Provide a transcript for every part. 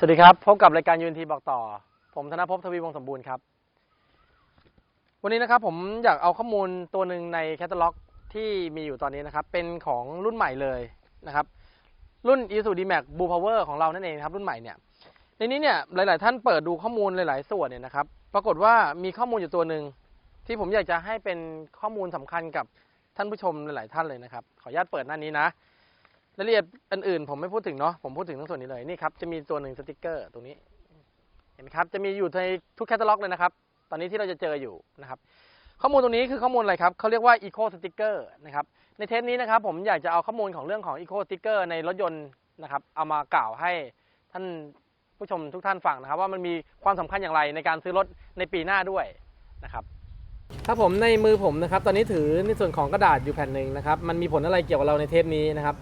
สวัสดีครับ พบกับรายการยูนทีบอกต่อ ผมธนภพทวีวงศ์สมบูรณ์ครับ วันนี้นะครับผมอยากเอาข้อมูลตัวหนึ่งในแคตตาล็อกที่มีอยู่ตอนนี้นะครับ เป็นของรุ่นใหม่เลยนะครับ รุ่น i s u d m a x Blue Power ของเรานั่นเองครับ รุ่นใหม่เนี่ย ในนี้เนี่ยหลาย ๆ ท่านเปิดดูข้อมูลหลาย ๆ ส่วนเนี่ยนะครับ ปรากฏว่ามีข้อมูลอยู่ตัวหนึ่งที่ผมอยากจะให้เป็นข้อมูลสำคัญกับท่านผู้ชมหลาย ๆ ท่านเลยนะครับ ขออนุญาตเปิดหน้านี้นะ รายละเอียดอื่นๆผมไม่พูดถึงเนาะผมพูดถึงทั้งส่วนนี้เลยนี่ครับจะมีตัวหนึ่งสติกเกอร์ตรงนี้ เห็นไหมครับ จะมีอยู่ในทุกแคตตาล็อกเลยนะครับ ตอนนี้ที่เราจะเจออยู่นะครับ ข้อมูลตรงนี้คือข้อมูลอะไรครับเขาเรียกว่า Eco Sticker นะครับในเทปนี้นะครับ ผมอยากจะเอาข้อมูลของเรื่องของ Eco Sticker ในรถยนต์นะครับ เอามากล่าวให้ท่านผู้ชมทุกท่านฟังนะครับ ว่ามันมีความสำคัญอย่างไรในการซื้อรถในปีหน้าด้วยนะครับครับผมในมือผมนะครับ ตอนนี้ถือในส่วนของกระดาษอยู่แผ่นหนึ่งนะครับ มันมีผลอะไรเกี่ยวกับเราในเทปนี้นะครับ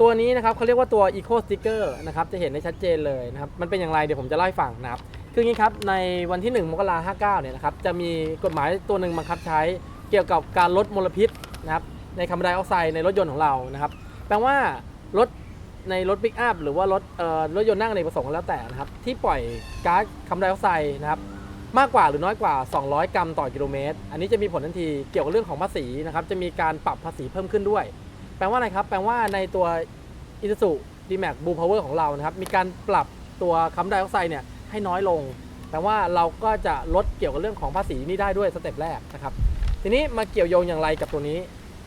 ตัวนี้นะครับเขาเรียกว่าตัว Eco Sticker นะครับจะเห็นได้ชัดเจนเลยนะครับมันเป็นอย่างไรเดี๋ยวผมจะเล่าให้ฟังนะครับคืออย่างนี้ครับในวันที่ 1 มกราคม59เนี่ยนะครับจะมีกฎหมายตัวหนึ่งบังคับใช้เกี่ยวกับการลดมลพิษนะครับในคาร์บอนไดออกไซด์ในรถยนต์ของเรานะครับแปลว่ารถในรถปิกอัพหรือว่ารถเอ่อรถยนต์นั่งในประสงค์แล้วแต่นะครับที่ปล่อยก๊าซคาร์บอนไดออกไซด์นะครับมากกว่าหรือน้อยกว่า 200 กรัมต่อกิโลเมตร อันนี้จะมีผลทันทีเกี่ยวกับเรื่องของภาษีนะครับจะมีการปรับภาษีเพิ่มขึ้นด้วย แปลว่าอะไรครับ แปลว่าในตัว i s u z u D-Max Blue Power ของเรานะครับ มีการปรับตัวคาร์บอนไดออกไซด์เนี่ยให้น้อยลงแต่ว่าเราก็จะลดเกี่ยวกับเรื่องของภาษีนี่ได้ด้วยสเต็ปแรกนะครับ ทีนี้มาเกี่ยวโยงอย่างไรกับตัวนี้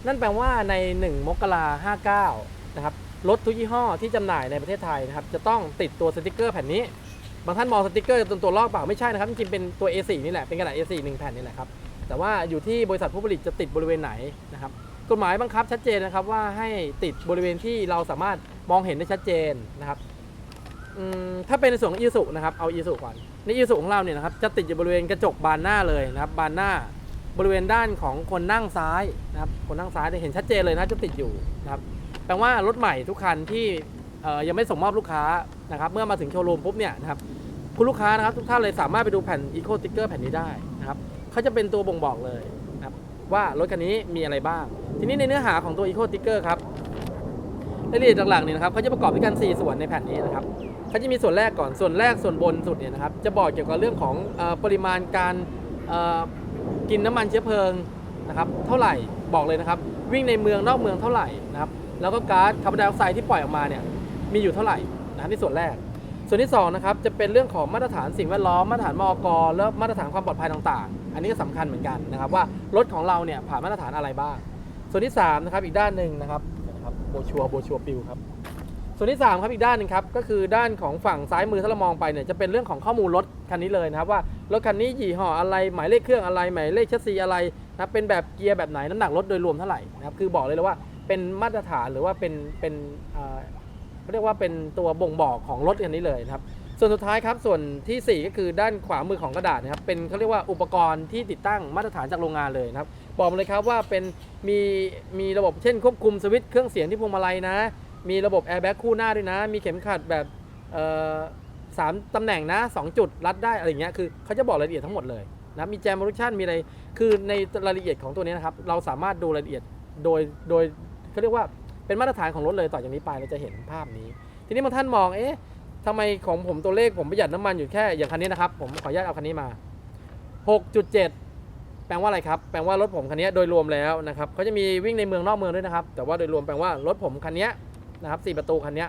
นั่นแปลว่าใน 1 มกรา59นะครับ รถทุกยี่ห้อที่จำหน่ายในประเทศไทยนะครับ จะต้องติดตัวสติกเกอร์แผ่นนี้ บางท่านมองสติกเกอร์ตัวตัวลอกเปล่าไม่ใช่นะครับ จริงๆเป็นตัว A4 นี่แหละ เป็นกระดาษ A4 หนึ่งแผ่นนี่แหละครับ แต่ว่าอยู่ที่บริษัทผู้ผลิตจะติดบริเวณไหนนะครับ กฎหมายบังคับชัดเจนนะครับว่าให้ติดบริเวณที่เราสามารถมองเห็นได้ชัดเจนนะครับถ้าเป็นในส่วนของอีสุนะครับเอาอีสุก่อนในอีสุของเราเนี่ยนะครับจะติดอยู่บริเวณกระจกบานหน้าเลยนะครับบานหน้าบริเวณด้านของคนนั่งซ้ายนะครับคนนั่งซ้ายจะเห็นชัดเจนเลยนะจะติดอยู่นะครับแปลว่ารถใหม่ทุกคันที่ยังไม่ส่งมอบลูกค้านะครับเมื่อมาถึงโชว์รูมปุ๊บเนี่ยนะครับคุณลูกค้านะครับทุกท่านเลยสามารถไปดูแผ่นอีโคสติ๊กเกอร์แผ่นนี้ได้นะครับเขาจะเป็นตัวบ่งบอกเลยนะครับว่ารถคันนี้มีอะไรบ้าง ทีนี้ในเนื้อหาของตัว Eco Sticker ครับรายละเอียดหลักๆเนี่ยนะครับเขาจะประกอบด้วยกัน 4 ส่วนในแผ่นนี้นะครับเขาจะมีส่วนแรกก่อนส่วนแรกส่วนบนสุดเนี่ยนะครับจะบอกเกี่ยวกับเรื่องของอปริมาณการกินน้ำมันเชื้อเพลิงนะครับเท่าไหร่บอกเลยนะครับ วิ่งในเมืองนอกเมืองเท่าไหร่นะครับแล้วก็ก๊าซคาร์บอนไดออกไซด์ที่ปล่อยออกมาเนี่ยมีอยู่เท่าไหร่นะครับที่ส่วนแรก ส่วนที่2นะครับจะเป็นเรื่องของมาตรฐานสิ่งแวดล้อมมาตรฐานมอกแล้วมาตรฐานความปลอดภัยต่างๆ อันนี้ก็สำคัญเหมือนกันนะครับว่ารถของเราเนี่ยผ่านมาตรฐานอะไรบ้าง ส่วนที่3นะครับอีกด้านหนึ่งนะครับนะครับโบชัวโบชัวปิวครับส่วนที่3ครับอีกด้านหนึงครับก็คือด้านของฝั่งซ้ายมือถ้าเรามองไปเนี่ยจะเป็นเรื่องของข้อมูลรถคันนี้เลยนะครับว่ารถคันนี้ยี่ห้ออะไรหมายเลขเครื่องอะไรหมายเลขชสซีอะไรนะรเป็นแบบเกียร์แบบไหนน้ำหนักรถโดยรวมเท่าไหร่นะครับคือบอกเลยเลยว่าเป็นมาตรฐานหรือว่าเป็นเป็นเขาเรียกว่าเป็นตัวบ่งบอกของรถคันนี้เลยนะครับส่วนสุดท้ายครับส่วนทีสี่ 4 ก็คือด้านขวามือของกระดาษนะครับเป็นเขาเรียกว่าอุปกรณ์ที่ติดตั้งมาตรฐานจากโรงงานเลยนะครับบอกเลยครับว่าเป็น มีมีระบบเช่นควบคุมสวิตช์เครื่องเสียงที่พวงมาลัยนะ มีระบบแอร์แบ็กคู่หน้าด้วยนะ มีเข็มขัดแบบสามตำแหน่งนะสองจุดรัดได้อะไรเงี้ยคือเขาจะบอกรายละเอียดทั้งหมดเลยนะมีแจมโมลูชันมีอะไรคือในรายละเอียดของตัวนี้นะครับ เราสามารถดูรายละเอียดโดยโดยเขาเรียกว่าเป็นมาตรฐานของรถเลยต่อจากนี้ไปเราจะเห็นภาพนี้ ทีนี้บางท่านมองเอ๊ะทำไมของผมตัวเลขผมประหยัดน้ำมันอยู่แค่อย่างคันนี้นะครับ ผมขออนุญาตเอาคันนี้มา 6.7 แปลว่าอะไรครับแปลว่ารถผมคันนี้โดยรวมแล้วนะครับเขาจะมีวิ่งในเมืองนอกเมืองด้วยนะครับ แต่ว่าโดยรวมแปลว่ารถผมคันนี้นะครับ4ประตูคันนี้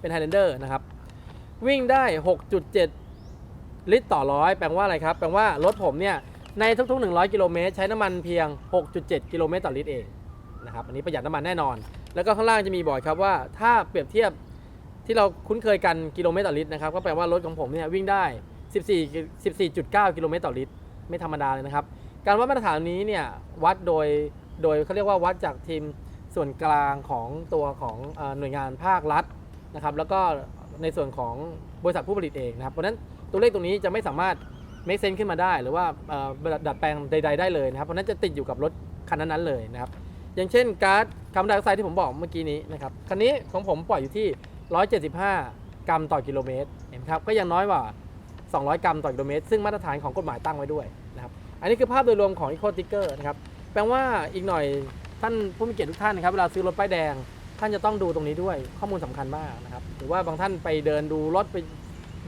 เป็น Highlander นะครับวิ่งได้ 6.7 ลิตรต่อร้อยแปลว่าอะไรครับ แปลว่ารถผมเนี่ยในทุกๆ 100 กิโลเมตรใช้น้ำมันเพียง 6.7 กิโลเมตรต่อลิตรเองนะครับอันนี้ประหยัดน้ำมันแน่นอน แล้วก็ข้างล่างจะมีบอกครับว่าถ้าเปรียบเทียบที่เราคุ้นเคยกันกิโลเมตรต่อลิตรนะครับก็แปลว่ารถของผมเนี่ยวิ่งได้ 14 14.9 กิโลเมตรต่อลิตร ไม่ธรรมดาเลยนะครับ การวัดมาตรฐานนี้เนี่ยวัดโดยโดยเขาเรียกว่าวัดจากทีมส่วนกลางของตัวของหน่วยงานภาครัฐนะครับแล้วก็ในส่วนของบริษัทผู้ผลิตเองนะครับเพราะฉะนั้นตัวเลขตรงนี้จะไม่สามารถ make sense ขึ้นมาได้ หรือว่าดัดแปลงใด ๆ ได้เลยนะครับเพราะนั้นจะติดอยู่กับรถคันนั้นๆเลยนะครับอย่างเช่นก๊าซคาร์บอนไดออกไซด์ที่ผมบอกเมื่อกี้นี้นะครับคันนี้ของผมปล่อยอยู่ที่ 175 กรัมต่อกิโลเมตรเห็นครับก็ยังน้อยกว่า 200 กรัมต่อกิโลเมตร ซึ่งมาตรฐานของกฎหมายตั้งไว้ด้วยนะครับอันนี้คือภาพโดยรวมของ Eco Sticker นะครับแปลว่าอีกหน่อยท่านผู้มีเกียรติทุกท่านนะครับเวลาซื้อรถป้ายแดง ท่านจะต้องดูตรงนี้ด้วยข้อมูลสำคัญมากนะครับหรือว่าบางท่านไปเดินดูรถไป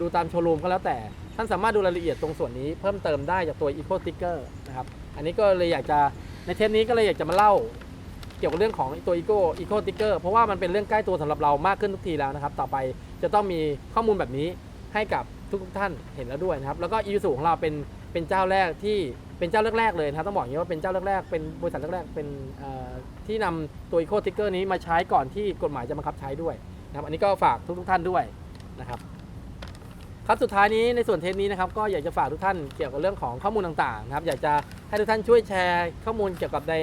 ดูตามโชว์รูมก็แล้วแต่ ท่านสามารถดูรายละเอียดตรงส่วนนี้เพิ่มเติมได้จากตัว Eco Sticker นะครับอันนี้ก็เลยอยากจะในเทปนี้ก็เลยอยากจะมาเล่าเกี่ยวกับเรื่องของตัว Eco Eco Sticker เพราะว่ามันเป็นเรื่องใกล้ตัวสำหรับเรามากขึ้นทุกทีแล้วนะครับ ต่อไปจะต้องมีข้อมูลแบบนี้ให้กับ ทุกท่านเห็นแล้วด้วยนะครับ แล้วก็ e ี s u ของเราเป็นเป็นเจ้าแรกที่เป็นเจ้าแรกๆเลยนะครับต้องบอกอย่างนี้ว่าเป็นเจ้าแรกๆเป็นบริษัทแรกๆเป็นที่นำตัว Eco Sticker นี้มาใช้ก่อนที่กฎหมายจะบังคับใช้ด้วยนะครับอันนี้ก็ฝากทุกๆท่านด้วยนะครับครับสุดท้ายนี้ในส่วนเทปนี้นะครับก็อยากจะฝากทุกท่านเกี่ยวกับเรื่องของข้อมูลต่างๆนะครับอยากจะให้ทุกท่านช่วยแชร์ข้อมูลเกี่ยวกับใน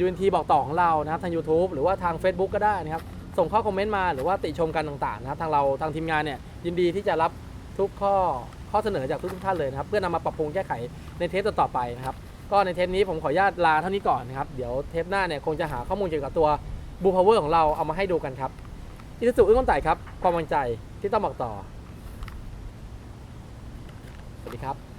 ยูนทีบอกต่อของเรานะครับทาง YouTube หรือว่าทาง Facebook ก็ได้นะครับ ส่งข้อคอมเมนต์มาหรือว่าติชมกันต่างๆนะครับทางเราทางทีมงานเนี่ยยินดีที่จะรับทุกข้อข้อเสนอจากทุกๆท่านเลยนะครับ เพื่อนำมาปรับปรุงแก้ไขในเทปต่อๆไปนะครับ ก็ในเทปนี้ผมขออนุญาตลาเท่านี้ก่อนนะครับ เดี๋ยวเทปหน้าเนี่ยคงจะหาข้อมูลเกี่ยวกับตัวบูพาวเวอร์ของเราเอามาให้ดูกันครับอิสุสุอึ้งต้นไต่ครับ ความมั่นใจที่ต้องบอกต่อ สวัสดีครับ